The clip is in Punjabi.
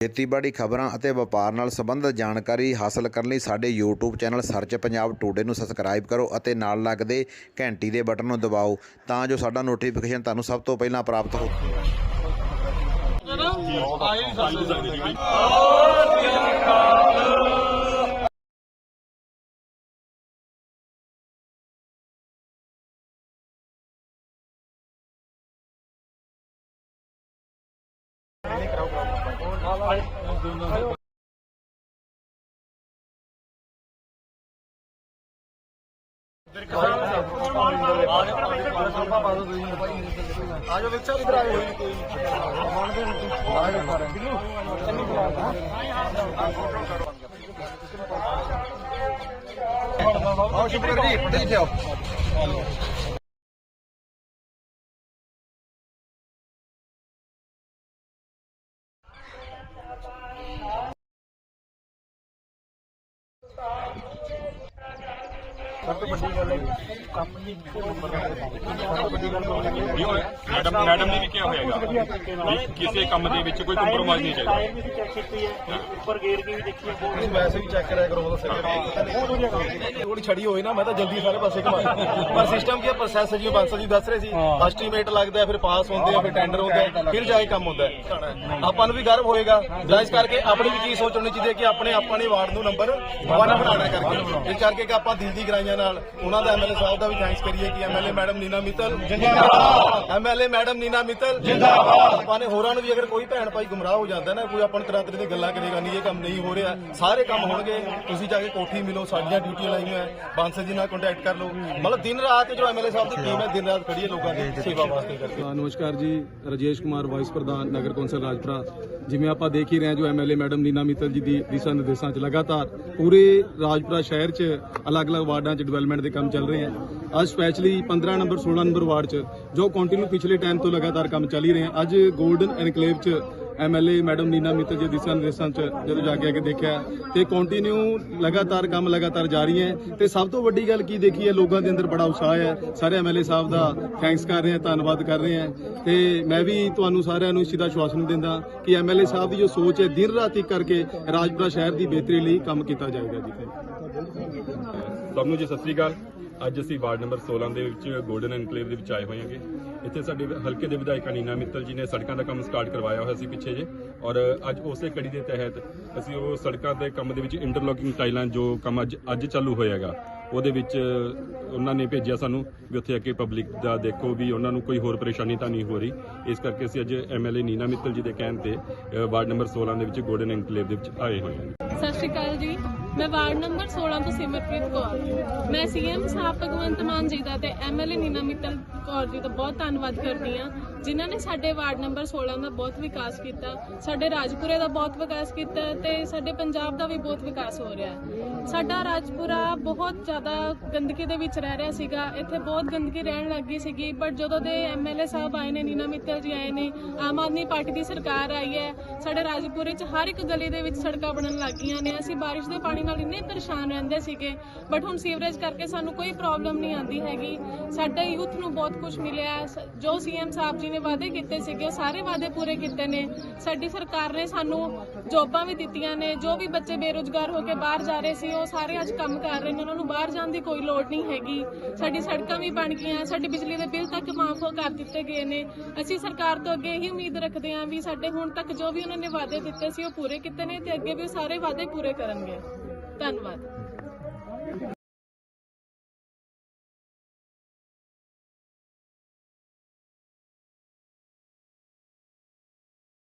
ਖੇਤੀਬਾੜੀ ਖਬਰਾਂ ਅਤੇ ਵਪਾਰ ਨਾਲ ਸੰਬੰਧਿਤ ਜਾਣਕਾਰੀ ਹਾਸਲ ਕਰਨ ਲਈ ਸਾਡੇ YouTube channel search Punjab today ਨੂੰ ਸਬਸਕ੍ਰਾਈਬ ਕਰੋ ਅਤੇ ਨਾਲ ਲੱਗਦੇ ਘੰਟੀ ਦੇ ਬਟਨ ਨੂੰ ਦਬਾਓ ਤਾਂ ਜੋ ਸਾਡਾ ਨੋਟੀਫਿਕੇਸ਼ਨ ਤੁਹਾਨੂੰ ਸਭ ਤੋਂ ਪਹਿਲਾਂ ਪ੍ਰਾਪਤ ਹੋ ਆਜੋ ਵਿੱਚ ਇਧਰ ਆਜੋ ਕੋਈ ਮੰਨਦੇ ਨਹੀਂ ਆਜੋ ਸਾਰੇ ਆਓ ਸ਼ੁਕਰ ਜੀ ਫਟੇ ਜਾਓ ਸਭ ਤੋਂ ਵੱਡੀ ਗੱਲ ਹੈ ਕੰਮ ਦੀ ਮੈਡਮ ਮੈਡਮ ਨੇ ਵੀ ਕਿਹਾ ਹੋਏਗਾ ਵੀ ਕਿਸੇ ਕੰਮ ਦੇ ਵਿੱਚ ਕੋਈ ਕੰਪਰੋਮਾਈਜ਼ ਨਹੀਂ ਚਾਹੀਦਾ। ਚੈੱਕ ਕੀਤੀ ਹੈ ਉੱਪਰ ਗੇਰ ਕੇ ਵੀ ਦੇਖੀ ਹੈ ਬਹੁਤ ਤੁਸੀਂ ਵੈਸੇ ਵੀ ਚੈੱਕ ਕਰਿਆ ਕਰੋ ਉਹਦਾ ਸਿਰ ਥੋੜੀ ਛੜੀ ਹੋਈ ਨਾ ਮੈਂ ਤਾਂ ਜਲਦੀ ਸਾਰੇ ਪਾਸੇ ਘੁਮਾ ਪਰ ਸਿਸਟਮ ਕੀ ਹੈ ਪ੍ਰੋਸੈਸ ਜੀ ਬਾਂਸਾ ਜੀ ਦੱਸ ਰਹੇ ਸੀ ਐਸਟੀਮੇਟ ਲੱਗਦਾ ਫਿਰ ਪਾਸ ਹੁੰਦੇ ਆ ਫਿਰ ਟੈਂਡਰ ਹੁੰਦਾ ਫਿਰ ਜਾ ਕੇ ਕੰਮ ਹੁੰਦਾ। ਆਪਾਂ ਨੂੰ ਵੀ ਗਰਵ ਹੋਏਗਾ। ਜਾਇਜ਼ ਕਰਕੇ ਆਪਣੀ ਵੀ ਚੀਜ਼ ਸੋਚਣੀ ਚਾਹੀਦੀ ਹੈ ਕਿ ਆਪਣੇ ਆਪਾਂ ਨੇ ਵਾਰਡ ਨੂੰ ਨੰਬਰ 1 ਬਣਾਉਣਾ ਕਰਕੇ। ਇਸ ਕਰਕੇ ਕਿ ਆਪਾਂ ਦਿਲ ਦੀ ਗਰਾਈਆਂ ਨਾਲ ਉਹਨਾਂ ਦਾ ਐਮਐਲਏ ਸਾਹਿਬ ਦਾ ਵੀ ਥੈਂਕਸ ਕਰੀਏ ਕਿ ਐਮਐਲਏ ਮੈਡਮ ਨੀਨਾ ਮਿੱਤਲ ਜਿੰਦਾਬਾਦ। ਐਮਐਲਏ ਮੈਡਮ ਨੀਨਾ ਮਿੱਤਲ ਜਿੰਦਾਬਾਦ। ਆਪਾਂ ਨੇ ਹੋਰਾਂ ਨੂੰ ਵੀ ਅਗਰ ਕੋਈ ਭੈਣ ਭਾਈ ਗੁੰਮਰਾਹ ਹੋ ਜਾਂਦਾ ਨਾ ਕੋਈ ਆਪਾਂ ਨੂੰ ਤਰ੍ਹਾਂ ਤਰ੍ਹਾਂ ਦੀਆਂ ਗੱਲਾਂ ਕਰੇਗਾ ਨਹੀਂ ਇਹ ਕੰਮ ਨਹੀਂ ਹੋ ਰਿਹਾ ਸਾਰੇ ਕੰਮ ਹੋਣਗੇ ਤੁਸੀਂ ਜਾ ਕੇ ਕੋਠੀ ਮਿਲੋ ਸਾਡੀਆਂ ਡਿਊਟੀਆਂ ਲਾਈਆਂ ਹੈ ਬਾਂਸਲ ਜੀ ਨਾਲ ਕੰਟੈਕਟ ਕਰ ਲਓ। ਮਤਲਬ ਦਿਨ ਰਾਤ ਜੋ ਐਮਐਲਏ ਸਾਹਿਬ ਦੀ ਟੀਮ ਹੈ ਦਿਨ ਰਾਤ ਖੜੀ ਹੈ ਲੋਕਾਂ ਦੀ ਸੇਵਾ ਵਾਸਤੇ ਕਰਕੇ। ਅ, ਨਮਸਕਾਰ ਜੀ ਰਜੇਸ਼ ਕੁਮਾਰ ਵਾਈਸ ਪ੍ਰਧਾਨ ਨਗਰ ਕੌਂਸਲ ਰਾਜਪੁਰਾ। ਜਿਵੇਂ ਆਪਾਂ ਦੇਖ ਹੀ ਰਹੇ ਹਾਂ ਜੋ ਐਮਐਲਏ ਮੈਡਮ ਨੀਨਾ ਮਿੱਤਲ ਜੀ ਦੀ ਦਿਸ਼ਾ ਨਿਰਦੇਸ਼ਾਂ 'ਚ ਲਗਾਤਾਰ ਪੂਰੇ ਰਾਜਪੁਰਾ ਸ਼ਹਿਰ 'ਚ ਅਲੱਗ-ਅਲੱਗ ਵਾਰਡਾਂ 'ਚ ਡਿਵੈਲਪਮੈਂਟ ਦੇ ਕੰਮ ਚੱਲ ਰਹੇ ਹਨ ਅੱਜ ਸਪੈਸ਼ਲੀ 15 ਨੰਬਰ 16 ਨੰਬਰ ਵਾਰਡ 'ਚ ਜੋ ਕੰਟੀਨਿਊ ਪਿਛਲੇ ਟਾਈਮ ਤੋਂ ਲਗਾਤਾਰ ਕੰਮ ਚੱਲ ਹੀ ਰਹੇ ਹਨ ਅੱਜ 골ਡਨ ਐਨਕਲੇਵ 'ਚ ਐਮਐਲਏ ਮੈਡਮ ਨੀਨਾ ਮਿੱਤਲ ਜੀ ਦੀ ਦਿਸ਼ਾ ਨਿਰਦੇਸ਼ਾਂ 'ਚ ਜਦੋਂ ਜਾ ਕੇ ਆ ਕੇ ਦੇਖਿਆ ਤੇ ਕੰਟੀਨਿਊ ਲਗਾਤਾਰ ਕੰਮ ਲਗਾਤਾਰ ਜਾਰੀ ਹੈ। ਤੇ ਸਭ ਤੋਂ ਵੱਡੀ ਗੱਲ ਕੀ ਦੇਖੀ ਹੈ? ਲੋਕਾਂ ਦੇ ਅੰਦਰ ਬੜਾ ਉਤਸ਼ਾਹ ਹੈ। ਸਾਰੇ ਐਮਐਲਏ ਸਾਹਿਬ ਦਾ ਥੈਂਕਸ ਕਰ ਰਹੇ ਹਾਂ, ਧੰਨਵਾਦ ਕਰ ਰਹੇ ਹਾਂ। ਤੇ ਮੈਂ ਵੀ ਤੁਹਾਨੂੰ ਸਾਰਿਆਂ ਨੂੰ ਸਿੱਧਾ ਚੀਜ਼ ਆਸ਼ਵਾਸਨ ਦਿੰਦਾ ਕਿ ਐਮਐਲਏ ਸਾਹਿਬ ਦੀ ਜੋ ਸੋਚ ਹੈ, ਦਿਨ ਰਾਤ ਇੱਕ ਕਰਕੇ ਰਾਜਪੁਰਾ ਸ਼ਹਿਰ ਦੀ ਬਿਹਤਰੀ ਲਈ ਕੰਮ ਕੀਤਾ ਜਾਏਗਾ ਜੀ। ਸਭ ਨੂੰ ਜੀ ਸਤਿ ਸ੍ਰੀ ਅਕਾਲ। ਅੱਜ ਅਸੀਂ ਵਾਰਡ ਨੰਬਰ 16 ਦੇ ਵਿੱਚ 골ਡਨ ਐਨਕਲੇਵ ਦੇ ਵਿੱਚ ਆਏ ਹੋਏ ਹਾਂਗੇ ਇੱਥੇ ਸਾਡੇ ਹਲਕੇ ਦੇ ਵਿਧਾਇਕਾ ਨੀਨਾ ਮਿੱਤਲ ਜੀ ਨੇ ਸੜਕਾਂ ਦਾ ਕੰਮ ਸਟਾਰਟ ਕਰਵਾਇਆ ਹੋਇਆ ਸੀ ਪਿੱਛੇ ਜੇ। ਔਰ ਅੱਜ ਉਸੇ ਕੜੀ ਦੇ ਤਹਿਤ ਅਸੀਂ ਉਹ ਸੜਕਾਂ ਦੇ ਕੰਮ ਦੇ ਵਿੱਚ ਇੰਟਰਲੋਕਿੰਗ ਟਾਈਲਾਂ ਜੋ ਕੰਮ ਅੱਜ ਅੱਜ ਚਾਲੂ ਹੋਇਆਗਾ, ਉਹਦੇ ਵਿੱਚ ਉਹਨਾਂ ਨੇ ਭੇਜਿਆ ਸਾਨੂੰ ਵੀ ਉੱਥੇ ਆ ਕੇ ਪਬਲਿਕ ਦਾ ਦੇਖੋ ਵੀ ਉਹਨਾਂ ਨੂੰ ਕੋਈ ਹੋਰ ਪਰੇਸ਼ਾਨੀ ਤਾਂ ਨਹੀਂ ਹੋ ਰਹੀ। ਇਸ ਕਰਕੇ ਅਸੀਂ ਅੱਜ ਐਮਐਲਏ ਨੀਨਾ ਮਿੱਤਲ ਜੀ ਦੇ ਕਹਿਣ ਤੇ ਵਾਰਡ ਨੰਬਰ 16 ਦੇ ਵਿੱਚ ਗੋਲਡਨ ਐਨਕਲੇਵ ਦੇ ਵਿੱਚ ਆਏ ਹੋਏ ਹਾਂ। ਸਤਿ ਸ਼੍ਰੀ ਅਕਾਲ ਜੀ। ਮੈਂ ਵਾਰਡ ਨੰਬਰ 16 ਤੋਂ ਸਿਮਰਪ੍ਰੀਤ ਕੌਰ। ਮੈਂ ਸੀਐਮ ਸਾਹਿਬ ਭਗਵੰਤ ਮਾਨ ਜੀ ਦਾ ਤੇ ਐਮਐਲਏ ਨੀਨਾ ਮਿੱਤਲ ਕੌਰ ਜੀ ਦਾ ਬਹੁਤ ਧੰਨਵਾਦ ਕਰਦੀ ਹਾਂ, ਜਿਨ੍ਹਾਂ ਨੇ ਸਾਡੇ ਵਾਰਡ ਨੰਬਰ 16 ਦਾ ਬਹੁਤ ਵਿਕਾਸ ਕੀਤਾ, ਸਾਡੇ ਰਾਜਪੁਰੇ ਦਾ ਬਹੁਤ ਵਿਕਾਸ ਕੀਤਾ ਤੇ ਸਾਡੇ ਪੰਜਾਬ ਦਾ ਵੀ ਬਹੁਤ ਵਿਕਾਸ ਹੋ ਰਿਹਾ ਹੈ। ਸਾਡਾ ਰਾਜਪੁਰਾ ਬਹੁਤ ਜ਼ਿਆਦਾ ਗੰਦਗੀ ਦੇ ਵਿੱਚ ਰਹਿ ਰਿਹਾ ਸੀਗਾ, ਇੱਥੇ ਬਹੁਤ ਗੰਦਗੀ ਰਹਿਣ ਲੱਗ ਗਈ ਸੀਗੀ ਬਟ ਜਦੋਂ ਦੇ ਐਮਐਲਏ ਸਾਹਿਬ ਆਏ ਨੇ, ਨੀਨਾ ਮਿੱਤਲ ਜੀ ਆਏ ਨੇ, ਆਮ ਆਦਮੀ ਪਾਰਟੀ ਦੀ ਸਰਕਾਰ ਆਈ ਹੈ, ਸਾਡੇ ਰਾਜਪੁਰੇ 'ਚ ਹਰ ਇੱਕ ਗਲੀ ਦੇ ਵਿੱਚ ਸੜਕਾਂ ਬਣਨ ਲੱਗ ਗਈਆਂ ਨੇ, ਅਸੀਂ ਬਾਰਿਸ਼ ਦੇ ਪਾਣੀ ਨਾਲ ਇੰਨੇ ਪਰੇਸ਼ਾਨ ਰਹਿੰਦੇ ਸੀਗੇ ਬਟ ਹੁਣ ਸੀਵਰੇਜ ਕਰਕੇ ਸਾਨੂੰ ਕੋਈ ਪ੍ਰੋਬਲਮ ਨਹੀਂ ਆਉਂਦੀ ਹੈਗੀ। ਸਾਡਾ ਯੂਥ ਨੂੰ ਬਹੁਤ ਕੁਝ ਮਿਲਿਆ। ਹੈ। ਸ- ਜੋ ਸੀਐਮ ਸਾਹਿਬ ਜੀ ਨੇ ਵਾਅਦੇ ਕੀਤੇ ਸੀਗੇ, ਉਹ ਸਾਰੇ ਵਾਅਦੇ ਪੂਰੇ ਕੀਤੇ ਨੇ। ਸਾਡੀ ਸਰਕਾਰ ਨੇ ਸਾਨੂੰ ਜੋਬਾਂ ਵੀ ਦਿੱਤੀਆਂ ਨੇ। ਜੋ ਵੀ ਬੱਚੇ ਬੇਰੁਜ਼ਗਾਰ ਹੋ ਕੇ ਬਾਹਰ ਜਾ ਰਹੇ ਸੀ, ਉਹ ਸਾਰੇ ਅੱਜ ਕੰਮ ਕਰ ਰਹੇ ਨੇ। ਉਹਨਾਂ ਨੂੰ ਬਾਹਰ ਜਾਣ ਦੀ ਕੋਈ ਲੋੜ ਨਹੀਂ ਹੈਗੀ। ਸਾਡੀ ਸੜਕਾਂ ਵੀ ਬਣ ਗਈਆਂ, ਸਾਡੀ ਬਿਜਲੀ ਦੇ ਬਿੱਲ ਤੱਕ ਮਾਫ ਕਰ ਦਿੱਤੇ ਗਏ ਨੇ। ਅਸੀਂ ਸਰਕਾਰ ਤੋਂ ਅੱਗੇ ਇਹੀ ਉਮੀਦ ਰੱਖਦੇ ਹਾਂ ਵੀ ਸਾਡੇ ਹੁਣ ਤੱਕ ਜੋ ਵੀ ਉਹਨਾਂ ਨੇ ਵਾਅਦੇ ਦਿੱਤੇ ਸੀ, ਉਹ ਪੂਰੇ ਕੀਤੇ ਨੇ ਤੇ ਅੱਗੇ ਵੀ ਉਹ ਸਾਰੇ ਵਾਅਦੇ ਪੂਰੇ ਕਰਨਗੇ। ਧੰਨਵਾਦ।